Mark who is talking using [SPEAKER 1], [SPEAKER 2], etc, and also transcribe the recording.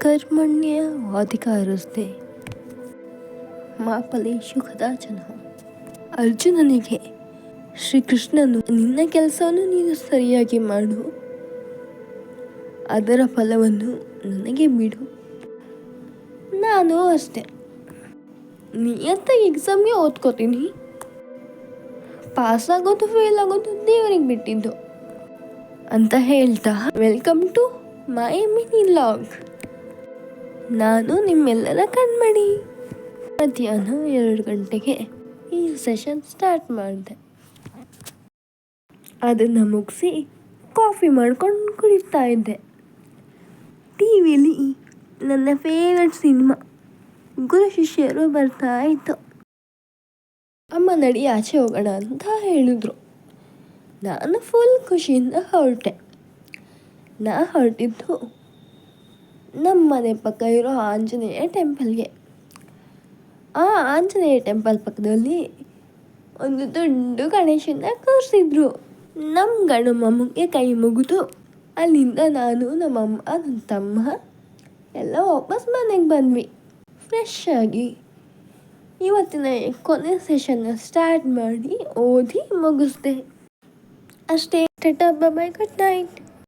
[SPEAKER 1] ಕರ್ಮಣ್ಯ ಅಧಿಕಾರಸ್ತೆ ಮಾಪಲೇಶು ಕದಾಚನ. ಅರ್ಜುನನಿಗೆ, ಶ್ರೀಕೃಷ್ಣನು, ನಿನ್ನ ಕೆಲಸವನ್ನು ನೀನು ಸರಿಯಾಗಿ ಮಾಡು. ಅದರ ಫಲವನ್ನು ನನಗೆ ಬಿಡು. ನಾನು ಅಷ್ಟೆ. ನಿಯತ್ತಾಗಿ ಎಕ್ಸಾಮ್ಗೆ ಓದ್ಕೋತೀನಿ. ಪಾಸ್ ಆಗೋದು ಫೇಲ್ ಆಗೋದು ದೇವರಿಗೆ ಬಿಟ್ಟಿದ್ದು. ಅಂತ ಹೇಳ್ತಾ welcome to my mini vlog ನಾನು ನಿಮ್ಮೆಲ್ಲರ ಕಣ್ಮಣಿ. ಮಧ್ಯಾಹ್ನ ಎರಡು ಗಂಟೆಗೆ ಈ ಸೆಷನ್ ಸ್ಟಾರ್ಟ್ ಮಾಡಿದೆ. ಅದನ್ನು ಮುಗಿಸಿ ಕಾಫಿ ಮಾಡ್ಕೊಂಡು ಕುಡಿತಾ ಇದ್ದೆ. ಟಿ ವಿಲಿ ನನ್ನ ಫೇವ್ರೆಟ್ ಸಿನಿಮಾ ಗುರು ಶಿಷ್ಯರು ಬರ್ತಾ ಇತ್ತು. ಅಮ್ಮ ನಡಿ ಆಚೆ ಹೋಗೋಣ ಅಂತ ಹೇಳಿದ್ರು. ನಾನು ಫುಲ್ ಖುಷಿಯಿಂದ ಹೊರಟೆ. ನಾ ಹೊರಟಿದ್ದು ನಮ್ಮ ಮನೆ ಪಕ್ಕ ಇರೋ ಆಂಜನೇಯ ಟೆಂಪಲ್ಗೆ. ಆ ಆಂಜನೇಯ ಟೆಂಪಲ್ ಪಕ್ಕದಲ್ಲಿ ಒಂದು ದೊಡ್ಡ ಗಣೇಶನ ಕೂರಿಸಿದ್ರು. ನಮ್ಮ ಗಂಡು ಮಮ್ಮಗೆ ಕೈ ಮುಗಿದು, ಅಲ್ಲಿಂದ ನಾನು ನಮ್ಮಮ್ಮ ನನ್ನ ತಮ್ಮ ಎಲ್ಲ ವಾಪಸ್ ಮನೆಗೆ ಬಂದ್ವಿ. ಫ್ರೆಶ್ ಆಗಿ ಇವತ್ತಿನ ಕೊನೆ ಸೆಷನ್ನ ಸ್ಟಾರ್ಟ್ ಮಾಡಿ ಓದಿ ಮುಗಿಸ್ದೆ. ಅಷ್ಟೇ ಟಾಟಾ ಬಾಯ್ ಗುಡ್ ನೈಟ್